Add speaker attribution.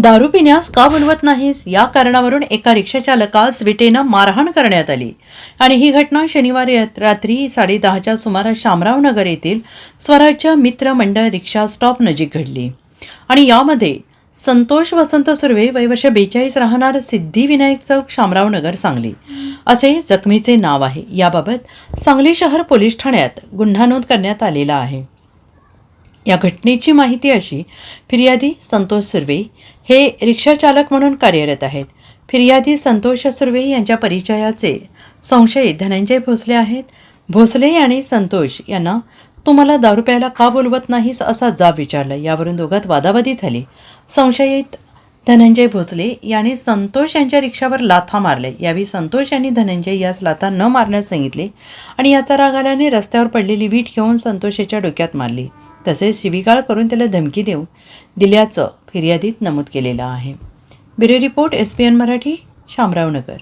Speaker 1: दारू पिण्यास का बोलवत नाहीस? या कारणावरून एका रिक्षाचालकास विटेनं मारहाण करण्यात आली. आणि ही घटना शनिवारी रात्री साडेदहाच्या सुमारास शामराव नगर येथील स्वराज्य मित्र मंडळ रिक्षा स्टॉप नजीक घडली. आणि यामध्ये संतोष वसंत सुर्वे वयवर्ष बेचाळीस राहणार सिद्धिविनायक चौक शामराव नगर सांगली असे जखमीचे नाव आहे. याबाबत सांगली शहर पोलीस ठाण्यात गुन्हा नोंद करण्यात आलेला आहे. या घटनेची माहिती अशी फिर्यादी संतोष सुर्वे हे रिक्षाचालक म्हणून कार्यरत आहेत. फिर्यादी संतोष सुर्वे यांच्या परिचयाचे संशयित धनंजय भोसले आहेत. भोसले आणि संतोष यांना तू मला दारू प्यायला का बोलवत नाहीस असा जाब विचारला. यावरून दोघात वादावादी झाली. संशयित धनंजय भोसले यांनी संतोष यांच्या रिक्षावर लाथा मारले यावेळी संतोष यांनी धनंजय यास लाथा न मारण्यास सांगितले आणि याचा राग आल्याने रस्त्यावर पडलेली वीट घेऊन संतोष याच्या डोक्यात मारली. तसेच शिवीगाळ करून त्याला धमकी देऊ दिल्याचं फिर्यादीत नमूद केलेलं आहे. Bureau report SPN Marathi Shamraonagar.